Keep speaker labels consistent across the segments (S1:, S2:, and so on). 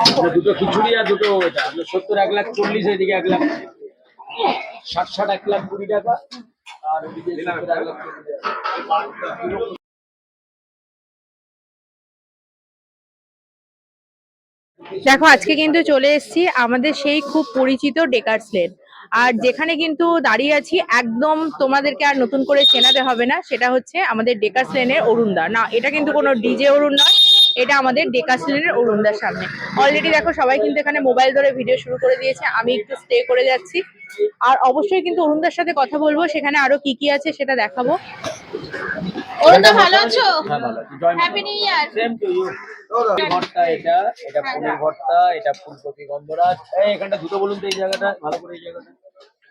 S1: এটা দুটো খিচুড়ি আর দুটো এটা। সত্তর এক লাখ চল্লিশ এদিকে এক লাখ ষাট ষাট এক লাখ কুড়ি টাকা আর ওদিকে এক লাখ টাকা।
S2: দেখো আজকে কিন্তু চলে এসেছি আমাদের সেই খুব পরিচিত ডেকার্স লেন আর যেখানে কিন্তু দাঁড়িয়ে আছি একদম তোমাদেরকে আর নতুন করে চেনাতে হবে না সেটা হচ্ছে আমাদের ডেকার্স লেনের অরুণদা। না এটা কিন্তু কোনো ডিজে অরুণ নয় এটা আমাদের ডেকার্স লেনের অরুণদার সামনে। অলরেডি দেখো সবাই কিন্তু এখানে মোবাইল ধরে ভিডিও শুরু করে দিয়েছে আমি একটু স্টে করে যাচ্ছি। আর অবশ্যই কিন্তু অরুণদার সাথে কথা বলব সেখানে আরও কি কি আছে সেটা দেখাবো।
S3: অরুণদা ভালো আছো?
S1: হ্যাঁ ভালো আছি। জয় মা।
S3: Happy new year
S1: same to you ভর্তা এটা এটা পনির ভর্তা এটা ফুলকপি গন্ধরাজ। এই এখানটা দুটো বলুন তো এই জায়গাটা ভালো করে এই জায়গাটা।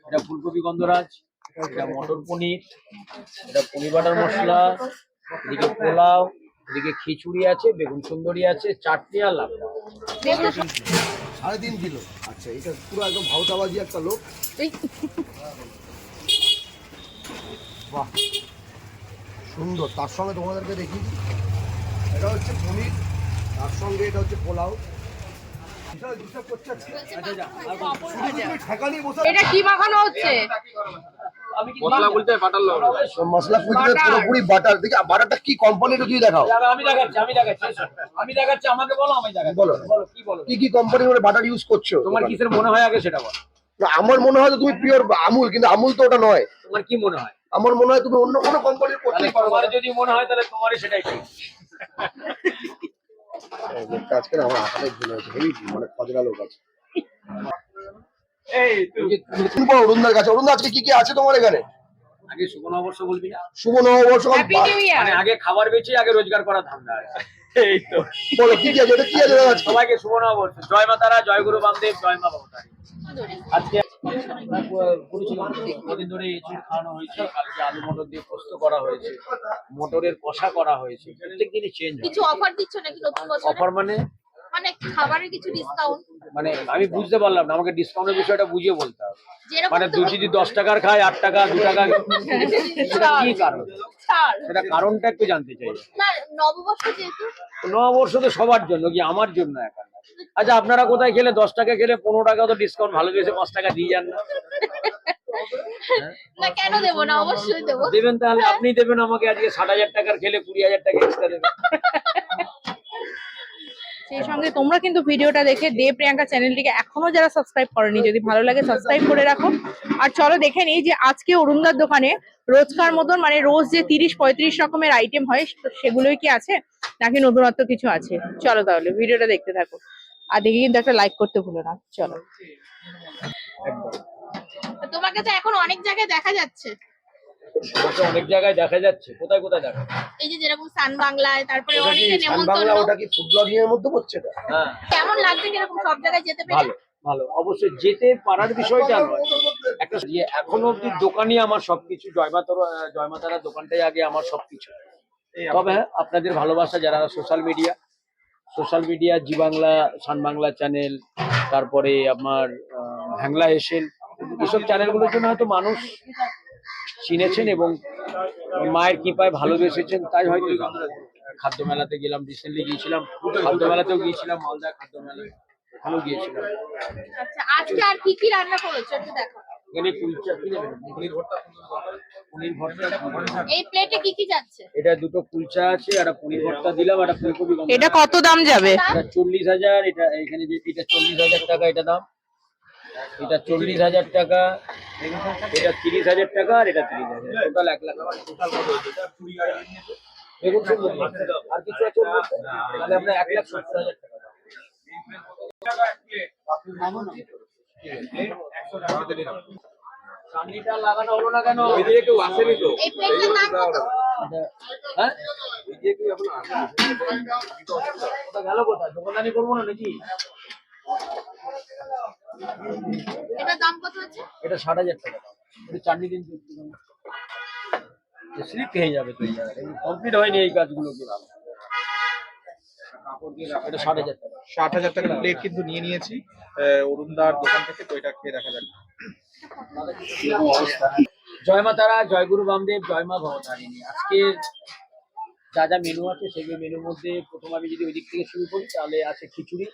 S1: এটা ফুলকপি গন্ধরাজ এটা মটর পনির এটা পনির বাটার মশলা এদিকে পোলাও এদিকে খিচুড়ি আছে বেগুন সুন্দরী আছে চাটনি আর লাভ
S4: সাড়ে তিন কিলো। আচ্ছা এটা পুরো একদম ভাউতাবাজি একটা লোক। বাহ সুন্দর। তার সঙ্গে তোমাদেরকে দেখি এটা হচ্ছে পনির তার সঙ্গে এটা হচ্ছে পোলাও।
S2: এটা কি মাখানো হচ্ছে?
S1: মশলা বলতে বাটার লবণ।
S4: মশলা পুরোপুরি বাটার দেখি বাটারটা কি কোম্পানির দেখাও।
S1: আমি দেখাচ্ছি আমি দেখাচ্ছি আমি দেখাচ্ছি আমাকে বলো আমি দেখাচ্ছি।
S4: বলো।
S1: বলো কি বলো?
S4: কি কি কোম্পানির বাটার ইউজ করছ?
S1: তোমার কিসের মনে হয় আগে সেটা বলো।
S4: আমার মনে হয় তুমি পিওর আমুল কিন্তু আমুল তো ওটা নয়।
S1: তোমার কি মনে হয়?
S4: আমার মনে হয় তুমি অন্য কোনো কোম্পানির করতেই পারো
S1: তোমার যদি মনে হয় তাহলে তোমারই সেটাই ঠিক।
S4: আজকে আমার আঠালে ভুল হয়েছে হেভি মানে খজরা লোক আছে। অরুণদার কাছে। অরুণদা আজকে কি কি আছে তোমার এখানে?
S1: আগে শুভ নববর্ষ বলবি না?
S4: শুভ নববর্ষ
S1: মানে আগে খাবার বেচে আগে রোজগার করা ধান্দা এই তো।
S4: বলো কি কি আছে? এটা কি আছে
S1: সবাইকে শুভ নববর্ষ। জয় মা তারা জয় গুরু বামদেব জয় মা ভবতারী। আজকে আমরা করেছিলাম কদিন ধরে এঁচুড় খাওয়ানো হয়েছে কালকে আলু মটর দিয়ে পোস্ত করা হয়েছে মটরের কষা করা হয়েছে। প্রত্যেক দিনই চেঞ্জ
S3: কিছু অফার দিচ্ছ নাকি নতুন বছরে?
S1: অফার মানে
S3: মানে খাবারের কিছু ডিসকাউন্ট
S1: মানে আমি বুঝতে পারলাম না আমাকে ডিসকাউন্টের বিষয়টা বুঝিয়ে বলতে হবে। মানে দু যদি দশ টাকার খায় আট টাকা দু টাকা কি কারণ? সেটা কারণটা একটু জানতে চাই।
S3: না নববর্ষ যেহেতু
S1: নববর্ষ তো সবার জন্য কি আমার জন্য একা আচ্ছা আপনারা কোথায় খেলে দশ টাকা খেলে পনেরো টাকা তো ডিসকাউন্ট ভালো দিয়েছে পাঁচ টাকা দিয়ে যান না।
S3: না কেন দেবো? না অবশ্যই দেবো।
S1: দেবেন তাহলে আপনি দেবেন আমাকে আজকে ষাট হাজার টাকার খেলে কুড়ি হাজার টাকা এক্সট্রা দেবেন।
S2: সঙ্গে তোমরা কিন্তু ভিডিওটা দেখে দে প্রিয়াঙ্কা চ্যানেলটিকে এখনও যারা সাবস্ক্রাইব করেনি যদি ভালো লাগে সাবস্ক্রাইব করে রাখো। আর চলো দেখে নিই যে আজকে অরুণদার দোকানে রোজকার মতন মানে রোজ যে তিরিশ পঁয়ত্রিশ রকমের আইটেম হয় সেগুলোই কি আছে? নাকি নতুনত্ব কিছু আছে? চলো তাহলে ভিডিওটা দেখতে থাকো। আর দেখে কিন্তু একটা লাইক করতে ভুলো না। চলো।
S3: তোমাকে তো এখন অনেক জায়গায় দেখা যাচ্ছে।
S1: অনেক জায়গায় দেখা যাচ্ছে। কোথায় কোথায় দেখা
S3: এই যে যেরকম সান বাংলায় তারপরে
S4: ওটা কি
S3: অনেকে নেমন্তন্ন
S4: ওটা কি ফুড ব্লগিং এর মধ্যে পড়ছে এটা
S1: হ্যাঁ।
S3: কেমন লাগছে কীরকম সব জায়গায় যেতে পেরে?
S1: ভালো ভালো। অবশ্যই যেতে পারার বিষয়টা নয়। একটা যে এখনও অব্দি দোকানই আমার সবকিছু। জয়মাতার জয়মাতারার দোকানটাই আগে আমার সবকিছু। তবে হ্যাঁ, আপনাদের ভালোবাসা যারা social media social media Zee Bangla sun Bangla channel তারপরে আমার আহ, হ্যাংলা এসেল এসব চ্যানেলগুলোর জন্য হয়তো মানুষ চিনেছেন এবং মায়ের কৃপায় ভালোবেসেছেন তাই হয়তো খাদ্য মেলাতে গেলাম রিসেন্টলি গিয়েছিলাম। খাদ্য মেলাতেও গিয়েছিলাম মালদা খাদ্য মেলায় ওখানেও গিয়েছিলাম।
S3: আচ্ছা আজকে আর কি কি রান্না করেছ একটু দেখো।
S1: এখানে কুলচা কি নেবেন পনির ভর্তা পনির ভর্তা।
S3: এই প্লেটে কি কি যাচ্ছে?
S1: এটা দুটো কুলচা আছে পনির ভর্তা দিলাম ফুলকপি
S2: এটা কত দাম যাবে?
S1: এটা চল্লিশ হাজার এটা এখানে যে এটা চল্লিশ হাজার টাকা এটা দাম। এটা চল্লিশ হাজার টাকা। এটা তিরিশ হাজার টাকা আর এটা তিরিশ হাজার টোটাল এক লাখ টোটাল দেখুন আর কিছু আছে তাহলে আমরা এক লাখ সত্তর হাজার টাকা দাম। লাগানো হলো না কেন? ওইদিকে কেউ আসেনি তো।
S3: এই প্লেটটার দাম কত
S1: হ্যাঁ? ওটা গেল কোথায়? দোকানদানি করব না নাকি?
S3: এটার দাম কত আছে
S1: এটা ষাট হাজার টাকা চাটনি দিন স্লিপ খেয়ে যাবে তো কমপ্লিট হয়নি এই কাজগুলো কি ভালো। এটা ষাট হাজার টাকা।
S5: ষাট হাজার টাকার প্লেট কিন্তু নিয়ে নিয়েছি। আহ, অরুণদার দোকান থেকে তো এটা খেয়ে দেখা যাক।
S1: জয় মা তারা জয় গুরু বামদেব জয় মা ভবতারিণী। আজকে যা যা মেনু আছে সেগুলো মেনুর মধ্যে প্রথম আমি যদি ওই দিক থেকে শুরু করি তাহলে আছে খিচুড়ি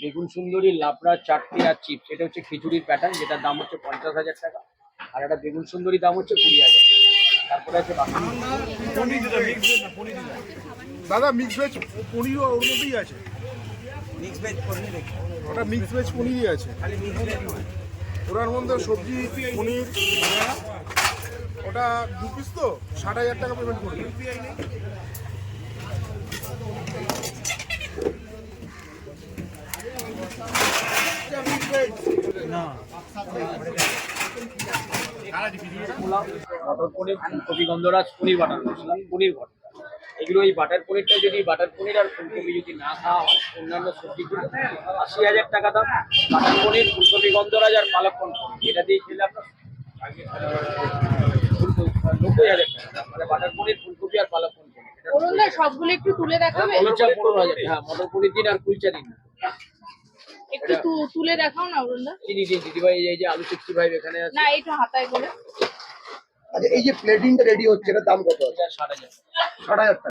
S1: বেগুন সুন্দরী লাবড়া চাটনি আর চিপস এটা হচ্ছে খিচুড়ির প্যাটার্ন যেটার দাম হচ্ছে পঞ্চাশ হাজার টাকা। আর একটা বেগুন সুন্দরী দাম হচ্ছে কুড়ি হাজার তারপরে আছে
S6: দাদা মিক্স ভেজ পনিরও ওর মধ্যেই আছে। ওটা মিক্স ভেজ পনিরই আছে। ওটার মধ্যে সবজি পনির ওটা দু পিস তো? ষাট হাজার টাকা পেমেন্ট করবে
S1: পোলাও মটর পনির ফুলকপি গন্ধরাজ পনির বাটার মশলা পনির ভর্তা। এগুলো এই বাটার পনিরটা যদি বাটার পনির আর ফুলকপি যদি না খাওয়া হয় অন্যান্য সবজিগুলো আশি হাজার টাকা দাম। বাটার পনির ফুলকপি গন্ধরাজ আর পালক পনির। এটা দিয়ে খেলে আপনার নব্বই হাজার টাকা মানে বাটার পনির ফুলকপি আর পালক পনির।
S3: সবগুলো একটু তুলে দেখাবে?
S1: কুলচা পনেরো হাজার হ্যাঁ মটর পনির দিন আর কুলচা দিন।
S3: একটু তু- তুলে দেখাও না অরুণদা।
S1: চিনি দিন দিদিভাই এই যে আলু সিক্সটি ফাইভ এখানে আছে।
S3: না এটা হাতায় করে।
S4: আচ্ছা এই যে প্লেটিংটা রেডি হচ্ছে এটার দাম কত আছে?
S1: এটা ষাট হাজার।
S4: ষাট হাজার টাকা।